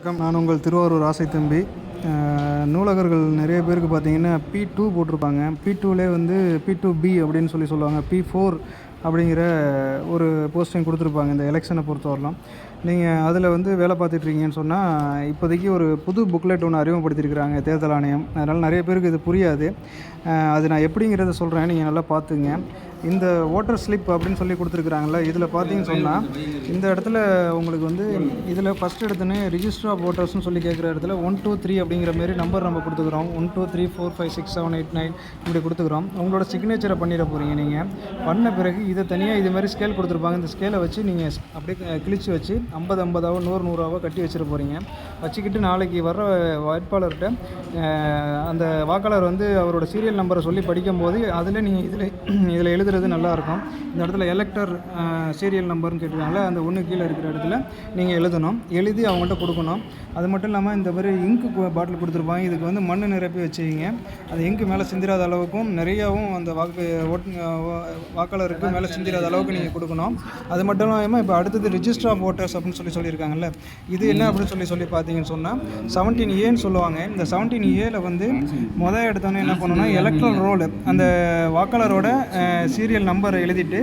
வணக்கம். நான் உங்கள் திருவாரூர் ஆசை தம்பி. நூலகர்கள் நிறைய பேருக்கு பார்த்தீங்கன்னா பி டூ போட்டிருப்பாங்க. பி டூலே வந்து பி டூ பி அப்படின்னு சொல்லி சொல்லுவாங்க. பி ஃபோர் அப்படிங்கிற ஒரு போஸ்டிங் கொடுத்துருப்பாங்க இந்த எலெக்ஷனை பொறுத்தவரைலாம் நீங்கள் அதில் வந்து வேலை பார்த்துட்ருக்கீங்கன்னு சொன்னால் இப்போதைக்கு ஒரு புது புக்லெட் ஒன்று அறிமுகப்படுத்தியிருக்கிறாங்க தேர்தல் ஆணையம். அதனால் நிறைய பேருக்கு இது புரியாது. அது நான் எப்படிங்கிறத சொல்கிறேன் நீங்கள் நல்லா பார்த்துங்க. இந்த ஓட்டர் ஸ்லிப் அப்படின்னு சொல்லி கொடுத்துருக்குறாங்களே இதில் பார்த்தீங்கன்னு சொன்னால் இந்த இடத்துல உங்களுக்கு வந்து இதில் ஃபஸ்ட் எடுத்துன்னு ரிஜிஸ்டர் ஆஃப் ஓட்டர்ஸ்னு சொல்லி கேட்குற இடத்துல ஒன் டூ த்ரீ அப்படிங்கிற மாரி நம்பர் நம்ம கொடுத்துக்குறோம். One two three four five six seven eight nine இப்படி கொடுத்துக்குறோம். உங்களோட சிக்னேச்சரை பண்ணிட போகிறீங்க நீங்கள் பண்ண பிறகு இதை தனியாக இது மாதிரி ஸ்கேல் கொடுத்துருப்பாங்க. இந்த ஸ்கேலை வச்சு நீங்கள் அப்படியே கிழிச்சு வச்சு ஐம்பது ஐம்பதாவோ நூறு நூறாவோ கட்டி வச்சிட போகிறீங்க வச்சுக்கிட்டு நாளைக்கு வர்ற வேட்பாளர்கிட்ட அந்த வாக்காளர் வந்து அவரோட சீரியல் நம்பரை சொல்லி படிக்கும்போது அதில் நீங்கள் இதில் இதில் எழுதுறது நல்லாயிருக்கும். இந்த இடத்துல எலக்டர் சீரியல் நம்பர்னு கேட்டிருக்காங்களே அந்த ஒன்று கீழே இருக்கிற இடத்துல நீங்கள் எழுதணும். எழுதி அவங்கள்ட்ட கொடுக்கணும். அது மட்டும் இல்லாமல் இந்த மாதிரி இங்கு பாட்டில் கொடுத்துருப்பாங்க. இதுக்கு வந்து மண் நிரப்பி வச்சுக்கிங்க. அது இங்கு மேலே சிந்திராத அளவுக்கும் நிறையாவும் அந்த வாக்கு ஓட் வாக்காளருக்கு மேலே சிந்திராத அளவுக்கு நீங்கள் கொடுக்கணும். அது மட்டும் இல்லாமல் இப்போ அடுத்தது ரிஜிஸ்டர் ஆஃப் ஓட்டர்ஸ் அப்படின்னு சொல்லி சொல்லியிருக்காங்கல்ல இது என்ன அப்படின்னு சொல்லி சொல்லி பார்த்தீங்கன்னு சொன்னால் செவன்டீன் ஏன்னு சொல்லுவாங்க. இந்த செவன்டீன் ஏல வந்து மொதல் எடுத்தோன்னே என்ன பண்ணணும்னா எலக்ட்ரல் ரோல் அந்த வாக்காளரோட சீரியல் நம்பரை எழுதிட்டு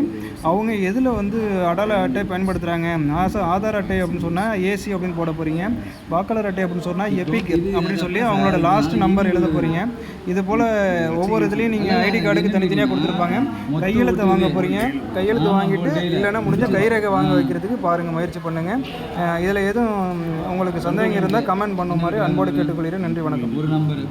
அவங்க எதில் வந்து அடல அட்டை பயன்படுத்துகிறாங்க ஆசா ஆதார் அட்டை அப்படின்னு சொன்னால் ஏசி அப்படின்னு போட போகிறீங்க வாக்காளர் அட்டை அப்படின்னு சொன்னால் எபிக் அப்படின்னு சொல்லி அவங்களோட லாஸ்ட் நம்பர் எழுத போகிறீங்க இது போல் ஒவ்வொரு இதுலேயும் நீங்கள் ஐடி கார்டுக்கு தனித்தனியாக கொடுத்துருப்பாங்க. கையெழுத்தை வாங்க போகிறீங்க கையெழுத்து வாங்கிட்டு இல்லைன்னா முடிஞ்சால் கைரேகை வாங்க வைக்கிறதுக்கு பாருங்கள் முயற்சி பண்ணுங்கள் இதில் எதுவும் உங்களுக்கு சந்தேகம் இருந்தால் கமெண்ட் பண்ணுமாறு அன்போடு கேட்டுக்கொள்கிறேன். நன்றி வணக்கம். ஒரு நம்பர்